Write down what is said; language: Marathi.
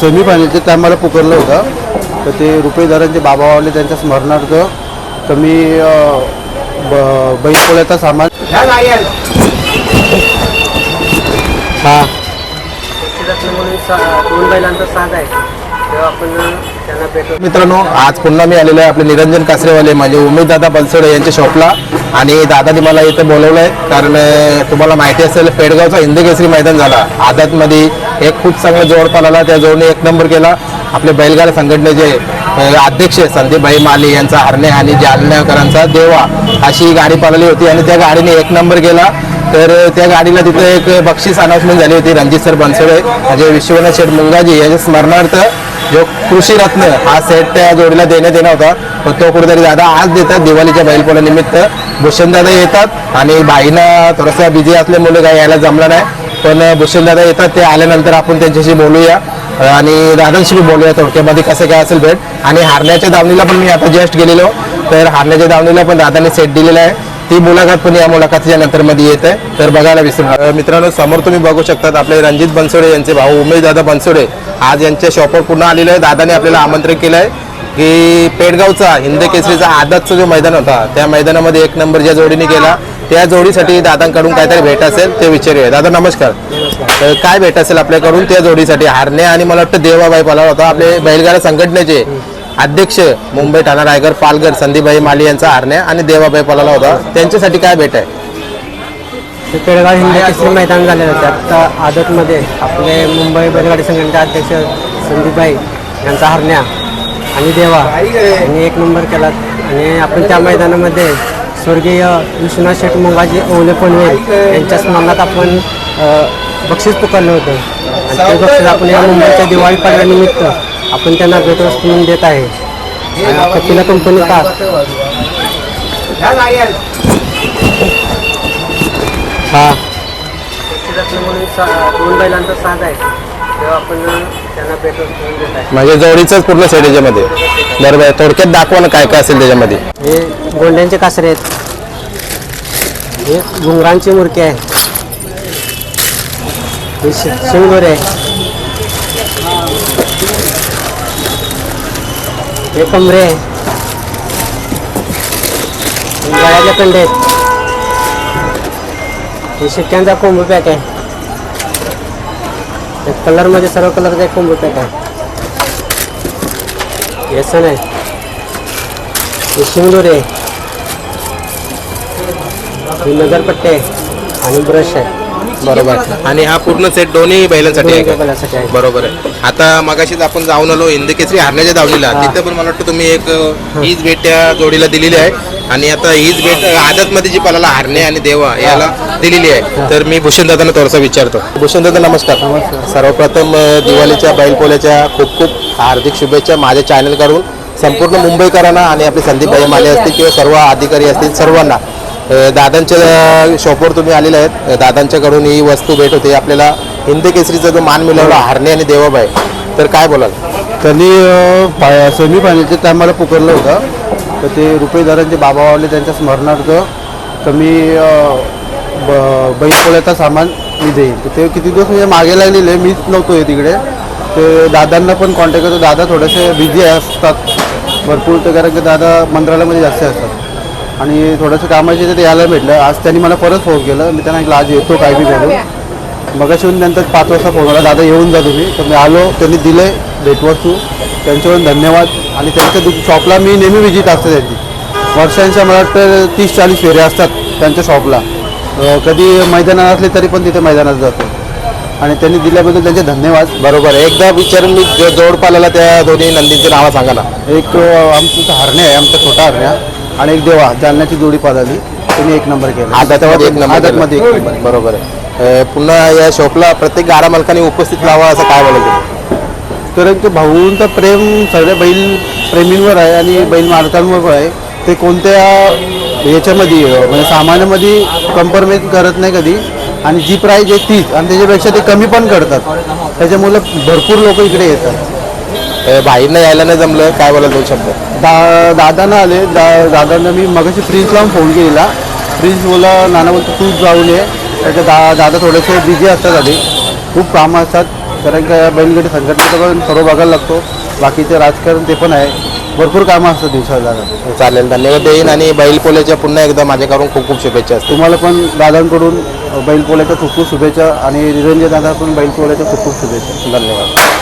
सेमीफायनलच्या टायमाला पुकारलं होतं. तर ते रुपयेदारांचे बाबा वावले त्यांच्या स्मरणार्थ कमी बैलपोळ्याचा सामान हां दोन बैलांचा आहे भेटू मित्रांनो आज पुन्हा मी आलेलो आहे आपले निरंजन कासरेवाले म्हणजे उमेद दादा बनसोडे यांच्या शॉपला आणि दादानी मला इथं बोलवलं आहे कारण तुम्हाला माहिती असेल पेडगावचा हिंदी केसरी मैदान झाला. आदातमध्ये एक खूप चांगला जोड पळाला त्या जोडने एक नंबर केला. आपले बैलगाडा संघटनेचे अध्यक्ष संदीपभाई माली यांचा हरणे आणि जालनेकरांचा देवा अशी गाडी पळाली होती आणि त्या गाडीने एक नंबर केला. तर त्या गाडीला तिथे एक बक्षीस अनाउन्समेंट झाली होती रणजित सर बनसोडे म्हणजे विश्वनाथ शेठ मुंगाजी यांच्या स्मरणार्थ. जो कृषी रत्न हा सेट त्या जोडीला देण्यात येणार होता. पण तो कुठेतरी दादा आज देतात दिवाळीच्या बैलपोळ्या निमित्त भूषण दादा येतात आणि बाईना थोडासा बिझी असल्यामुळे काही यायला जमलं नाही. पण भूषण दादा येतात ते आल्यानंतर आपण त्यांच्याशी बोलूया. आणि दादांशी बोलूया थोडक्यामध्ये कसं काय असेल भेट. आणि हारण्याच्या दावणीला पण मी आता जस्ट गेलेलो. तर हारण्याच्या दावणीला पण दादाने सेट दिलेला आहे. ती मुलाखत पण या मुलाखतीच्या नंतर मध्ये येत. आहे तर बघायला विसरू मित्रांनो समोर तुम्ही बघू शकतात आपले रणजित बनसोडे यांचे भाऊ उमेश दादा बनसोडे. आज यांच्या शॉपवर पुन्हा आलेले आहे दादाने आपल्याला आमंत्रित केलं आहे की पेडगावचा हिंद केसरीचा आदतचा जो मैदान होता त्या मैदानामध्ये एक नंबर ज्या जोडीने केला. त्या जोडीसाठी दादांकडून काहीतरी भेट असेल ते विचारूया. दादा नमस्कार. तर काय भेट असेल आपल्याकडून त्या जोडीसाठी? हारणे आणि मला वाटतं देवाबाई पाला होता. आपले बैलगाडा संघटनेचे अध्यक्ष मुंबई ठाणा रायगड पालघर संदीपभाई माली यांचा हारण्या आणि देवाबाई पलाला होता. त्यांच्यासाठी काय भेट आहे? ते पेडगाव हिंदी केसरी मैदान झालेलं होतं आता आदतमध्ये आपले मुंबई बैलगाडी संघटनेचे अध्यक्ष संदीपभाई यांचा हरण्या आणि देवा यांनी एक नंबर केला आणि आपण त्या मैदानामध्ये स्वर्गीय विश्वनाथ शेठ मुंगाजी ओले पनवेल यांच्या स्मरणात आपण बक्षीस पुकारलं होतं. आणि ते बक्षीस आपण या मुंबईच्या दिवाळी पाडव्यानिमित्त आपण त्यांना भेटवस्तू म्हणून देत आहे. कपिला कंपनीचा हा म्हणून सा- दोन बैलांचा साज आहे तेव्हा आपण त्यांना भेटवस्तू म्हणून देत आहे म्हणजे पूर्ण सेट याच्यामध्ये. बरोबर. थोडक्यात दाखवा ना काय काय असेल त्याच्यामध्ये. हे गोंड्यांचे कासरे आहेत. हे घुंगरांचे मुरके आहे. हे आहे. हे कमरे आहे. हे गळ्याचे कंडे आहेत. हे शिक्क्यांचा कोंबू पॅक आहे. हे कलरमध्ये सर्व कलरचा एक कोंबू पॅक आहे. हे सण आहे. हे शिंगोरे आहे. हे नगरपट्टे आहे आणि ब्रश आहे. बरोबर. आणि हा पूर्ण सेट दोन्ही बैलांसाठी आहे का? बैलासाठी आहे. बरोबर आहे. आता मगाशीच आपण जाऊन आलो हिंद केसरी हारण्याच्या दावणीला तिथे पण मला वाटतं तुम्ही एक अ, हीच भेट त्या जोडीला दिलेली आहे. आणि आता हीच भेट आदतमध्ये जी पलाला हारणे आणि देवा याला दिलेली आहे. तर मी भूषण दादांना थोडासा विचारतो. भूषण दादा नमस्कार. सर्वप्रथम अ, दिवाळीच्या बैलपोल्याच्या खूप खूप हार्दिक शुभेच्छा माझ्या चॅनल करून संपूर्ण मुंबईकरांना आणि आपले संदीपभाई माले असतील किंवा सर्व अधिकारी असतील सर्वांना. दादांच्या शॉपवर तुम्ही आलेले आहेत. दादांच्याकडून ही वस्तू भेट होते. आपल्याला हिंद केसरीचा जो मान मिळवला हारणे आणि देवाबाई. तर काय बोलाल? त्यांनी सेमीफायनलच्या टायमाला पुकारलं होतं. तर ते रुपयेदारांचे बाबा वावले त्यांच्या स्मरणार्थ कमी ब बैलपोळ्याचा सामान मी देईन. तर ते किती दिवस म्हणजे मागे लागलेले मीच नव्हतो आहे तिकडे. ते दादांना पण कॉन्टॅक्ट करतो. दादा थोडेसे बिझी असतात. भरपूर ते कारण की दादा मंत्रालयामध्ये जास्त असतात. आणि थोडंसं कामाचे ते यायला भेटलं. आज त्यांनी मला परत फोन केलं. मी त्यांना म्हटलं आज येतो काय बी करून मगाशी येऊन नंतर पाच वाजता फोन आला. दादा येऊन जा तुम्ही. तर मी आलो. त्यांनी दिले भेटवस्तू त्यांच्याकडून धन्यवाद. आणि त्यांच्या दु शॉपला मी नेहमी विजिट असते त्यांची. वर्षांच्या मला वाटतं तीस चाळीस फेरे असतात त्यांच्या शॉपला कधी मैदानात असले तरी पण तिथे मैदानात जातो. आणि त्यांनी दिल्याबद्दल त्यांचे धन्यवाद. बरोबर. आहे. एकदा विचारून मी जो जोड पालाला त्या दोन्ही नंदींची नावं सांगा ना एक आमचं इथं हरणे आहे. आमचा छोटा हरण्या. आणि एक देवा जालन्याची जोडी पाळाली त्यांनी एक नंबर केला. आदातमध्ये एक नंबर आदातमध्ये एक. नंबर बरोबर आहे. अ, पुन्हा या शॉपला प्रत्येक गाडा मालकाने उपस्थित राहावा असं काय बोलत कारण की भाऊंचं प्रेम सगळ्या बैल प्रेमींवर आहे आणि बैल मालकांवर पण आहे. ते कोणत्या याच्यामध्ये अं, म्हणजे सामान्यामध्ये कम्प्रोमाइज करत नाही कधी. आणि जी प्राईज आहे तीच. आणि त्याच्यापेक्षा ते कमी पण करतात. त्याच्यामुळे भरपूर लोक इकडे येतात. भाईंना यायला नाही जमलं काय बोला दोन शब्द? दा दादांना आले. दा दादांना मी मगाशी लावून फोन केलेला. प्रिन्स बोला नाना बोलतो तूच जाऊन ये. त्याच्या दा दादा थोडेसे बिझी असतात आधी. खूप कामं असतात. कारण का बैलगाडी संघटनेचं पण सर्व बघायला लागतो. बाकीचे राजकारण ते पण आहे. भरपूर कामं असतात दिवसाला चालेल. धन्यवाद देईन आणि बैल पोल्याच्या पुन्हा एकदा माझ्याकडून खूप खूप शुभेच्छा तुम्हाला पण दादांकडून बैल पोल्याच्या खूप खूप शुभेच्छा आणि निरंजन दादा पण बैल पोल्याच्या खूप खूप शुभेच्छा. धन्यवाद.